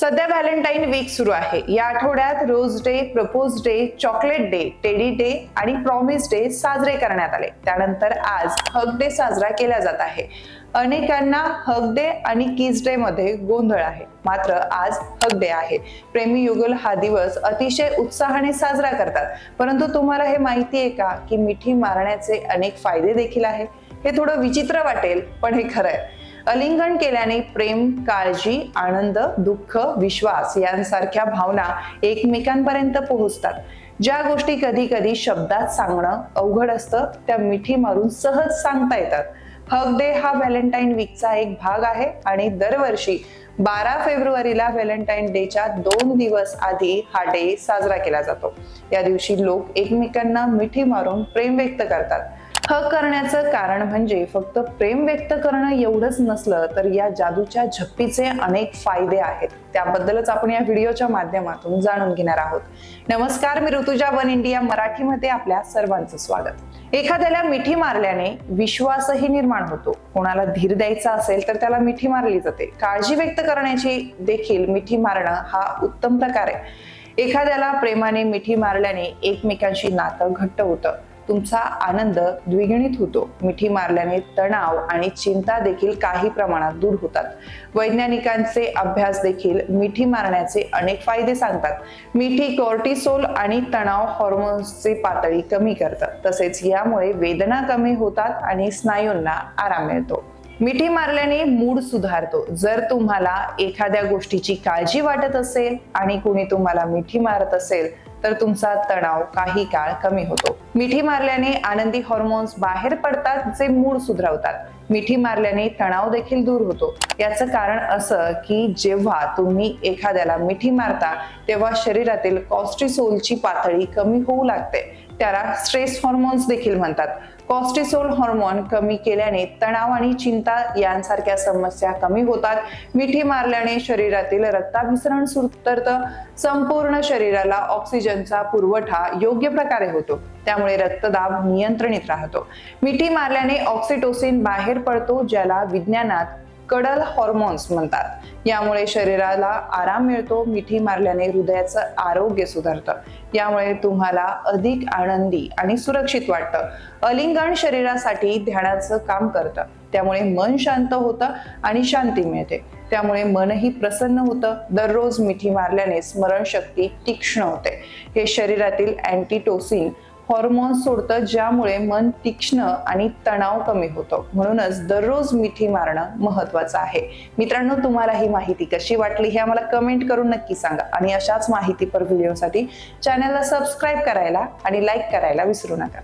सध्या Valentine weak सुरू आहे. या आठवड्यात rose day propose day chocolate day teddy day आणि प्रॉमिस डे साजरे करण्यात आले. त्यानंतर आज हक डे साजरा केला जात आहे. अनेकांना हक डे आणि किस डे मध्ये गोंधळ आहे. मात्र आज हक डे आहे. प्रेमी युगल हा दिवस अतिशय उत्साहाने साजरा करतात. परंतु तुम्हाला हे माहिती आहे का की मिठी मारण्याचे अनेक फायदे देखील आहे हे थोडं विचित्र वाटेल पण हे खरं आहे. अलिंगन केल्याने प्रेम काळजी आनंद दुःख विश्वास यांसारख्या भावना एकमेकांपर्यंत पोहोचतात. ज्या गोष्टी कधी कधी शब्दात सांगणं अवघड असतं त्या मिठी मारून सहज सांगता येतात. हग डे हा व्हॅलेंटाईन वीकचा एक भाग आहे आणि दरवर्षी बारा फेब्रुवारीला व्हॅलेंटाईन डेच्या दोन दिवस आधी हा डे साजरा केला जातो. या दिवशी लोक एकमेकांना मिठी मारून प्रेम व्यक्त करतात. ह करण्याचं कारण म्हणजे फक्त प्रेम व्यक्त करणं एवढंच नसलं तर या जादूच्या झप्पीचे अनेक फायदे आहेत. त्याबद्दलच आपण या व्हिडिओच्या माध्यमातून जाणून घेणार आहोत. नमस्कार मी ऋतुजा वन इंडिया मराठीमध्ये आपल्या सर्वांचं स्वागत. एखाद्याला मिठी मारल्याने विश्वासही निर्माण होतो. कोणाला धीर द्यायचा असेल तर त्याला मिठी मारली जाते. काळजी व्यक्त करण्याची देखील मिठी मारणं हा उत्तम प्रकार आहे. एखाद्याला प्रेमाने मिठी मारल्याने एकमेकांशी नातं घट्ट होतं. तुमचा आनंद द्विगुणित होतो. मिठी मारल्याने तणाव आणि चिंता देखील काही प्रमाणात दूर होतात. वैज्ञानिकांचे अभ्यास देखील मिठी मारण्याचे अनेक फायदे सांगतात. मिठी कॉर्टिसोल आणि तणाव हॉर्मोन्सची पातळी कमी करतात. तसेच यामुळे वेदना कमी होतात आणि स्नायूंना आराम मिळतो. मिठी मारल्याने मूड सुधारतो. जर तुम्हाला एखाद्या गोष्टीची काळजी वाटत असेल आणि कुणी तुम्हाला मिठी मारत असेल तर तुमचा तणाव काही काळ कमी होतो. मिठी मारल्याने आनंदी हॉर्मोन्स बाहेर पडतात जे मूड सुधारवतात. मिठी मारल्याने तणाव देखील दूर होतो. याचं कारण असं की जेव्हा तुम्ही एखाद्याला मिठी मारता तेव्हा शरीरातील कॉस्टिसोलची पातळी कमी होऊ लागते. त्याला स्ट्रेस हॉर्मोन्स देखील म्हणतात. कॉस्टिसोल हॉर्मोन कमी केल्याने तणाव आणि चिंता यांसारख्या समस्या कमी होतात. मिठी मारल्याने शरीरातील रक्ताभिसरण सुधरतं संपूर्ण शरीराला ऑक्सिजनचा पुरवठा योग्य प्रकारे होतो. त्यामुळे रक्तदाब नियंत्रणित राहतो. मिठी मारल्याने ऑक्सिटोसिन बाहेर पडतो ज्याला विज्ञानात कडल हॉर्मोन्स म्हणतात. यामुळे शरीराला आराम मिळतो मिठी मारल्याने हृदयाचं आरोग्य सुधारतं. यामुळे तुम्हाला अधिक आनंदी आणि सुरक्षित वाटतं. अलिंगण शरीरासाठी ध्यानाचं काम करतं. त्यामुळे मन शांत होतं आणि शांती मिळते. त्यामुळे मनही प्रसन्न होतं. दररोज मिठी मारल्याने स्मरणशक्ती तीक्ष्ण होते. हे शरीरातील अँटीटोसिन हॉर्मोन सोडतं ज्यामुळे मन तीक्ष्ण आणि तणाव कमी होतो. म्हणूनच दररोज मिठी मारणं महत्वाचं आहे. मित्रांनो तुम्हाला ही माहिती कशी वाटली हे आम्हाला कमेंट करून नक्की सांगा. आणि अशाच माहितीपर व्हिडिओसाठी चॅनलला सबस्क्राईब करायला आणि लाईक करायला विसरू नका.